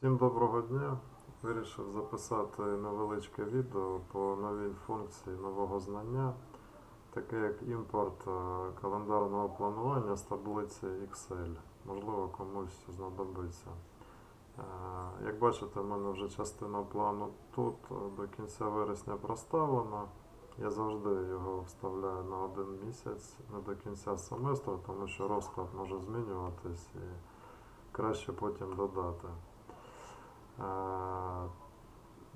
Всім доброго дня. Вирішив записати невеличке відео по новій функції нового знання, таке як імпорт е, календарного планування з таблиці Excel. Можливо, комусь знадобиться. Е, Як бачите, в мене вже частина плану тут е, до кінця вересня проставлена. Я завжди його вставляю на один місяць, не до кінця семестру, тому що розклад може змінюватись і краще потім додати.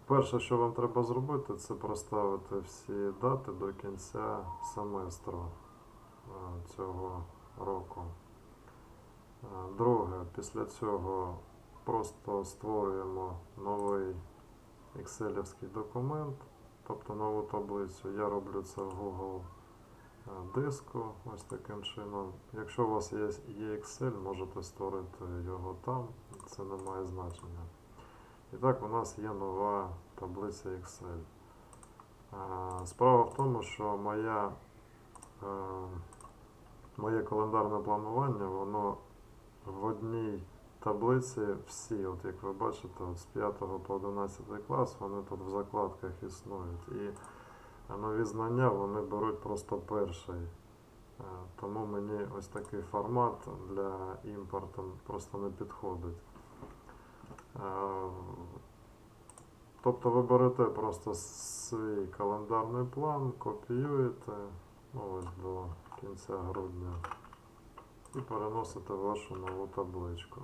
Перше, що вам треба зробити, це проставити всі дати до кінця семестру цього року. Друге, після цього просто створюємо новий екселівський документ, тобто нову таблицю. Я роблю це в Google диску, ось таким чином. Якщо у вас є Excel, можете створити його там, це не має значення. І так, у нас є нова таблиця Excel. Справа в тому, що моя, е, моє календарне планування, воно в одній таблиці всі, от як ви бачите, з 5 по 11 клас, вони тут в закладках існують. І нові знання вони беруть просто перший. Е, Тому мені ось такий формат для імпорту просто не підходить. Тобто ви берете просто свій календарний план, копіюєте ну, ось до кінця грудня і переносите вашу нову табличку.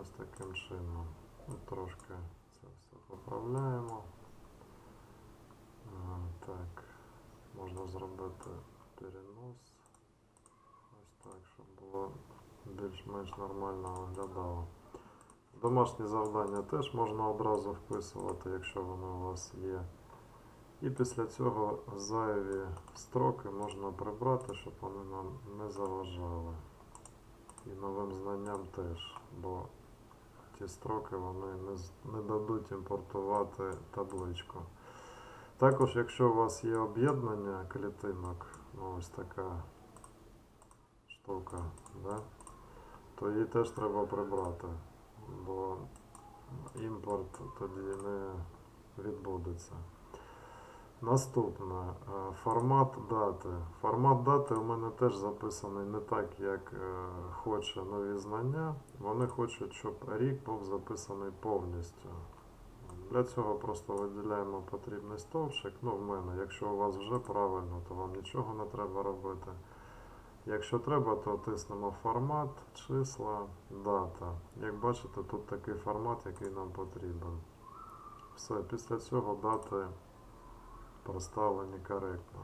Ось таким чином. Ну, трошки це все поправляємо. Так, можна зробити перенос. Ось так, щоб було більш-менш нормально виглядало. Домашні завдання теж можна одразу вписувати, якщо вони у вас є. І після цього зайві строки можна прибрати, щоб вони нам не заважали. І новим знанням теж, бо ті строки вони не, не дадуть імпортувати табличку. Також, якщо у вас є об'єднання клітинок, ну ось така штука, да, то її теж треба прибрати, бо імпорт тоді не відбудеться. Наступне е, формат дати. Формат дати у мене теж записаний не так, як е, хоче нові знання. Вони хочуть, щоб рік був записаний повністю. Для цього просто виділяємо потрібний стовпчик. Ну, в мене, якщо у вас вже правильно, то вам нічого не треба робити. Якщо треба, то тиснемо формат, числа, дата. Як бачите, тут такий формат, який нам потрібен. Все, після цього дати проставлені коректно.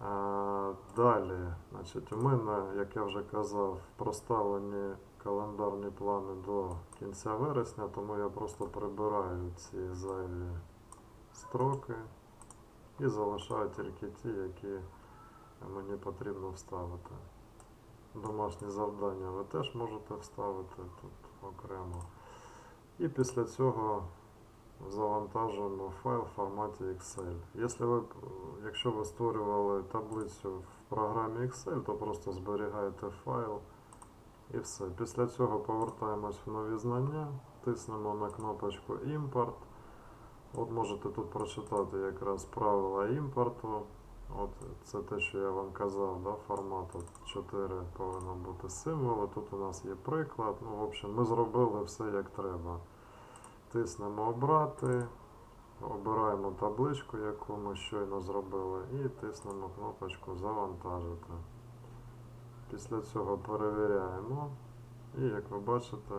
А, далі, значить, у мене, як я вже казав, проставлені календарні плани до кінця вересня, тому я просто прибираю ці зайві строки і залишаю тільки ті, які мені потрібно вставити. Домашні завдання ви теж можете вставити тут окремо. І після цього завантажуємо файл в форматі Excel. Якщо ви, якщо ви створювали таблицю в програмі Excel, то просто зберігаєте файл і все. Після цього повертаємось в нові знання, тиснемо на кнопочку Імпорт. От можете тут прочитати якраз правила імпорту. От це те, що я вам казав, да, формат от 4 повинно бути символи. Тут у нас є приклад. Ну, в общем, ми зробили все як треба. Тиснемо обрати, обираємо табличку, яку ми щойно зробили, і тиснемо кнопочку Завантажити. Після цього перевіряємо. І як ви бачите,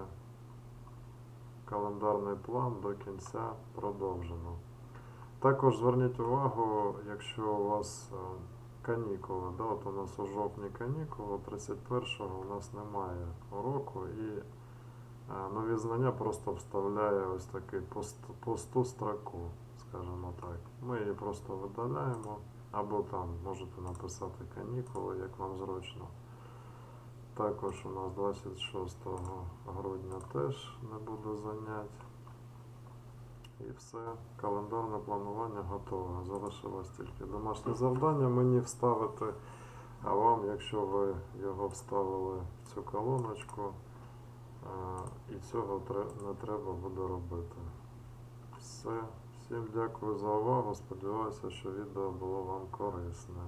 календарний план до кінця продовжено. Також зверніть увагу, якщо у вас е, канікули, да, от у нас у жовтні канікули, 31-го у нас немає уроку і Е, Нові знання просто вставляє ось такий пост, пусту строку, скажімо так. Ми її просто видаляємо, або там можете написати канікули, як вам зручно. Також у нас 26 грудня теж не буде занять. І все, календарне планування готове. Залишилось тільки домашнє завдання мені вставити, а вам, якщо ви його вставили в цю колоночку, е, і І цього не треба буде робити. Все. Всім дякую за увагу. Сподіваюся, що відео було вам корисне.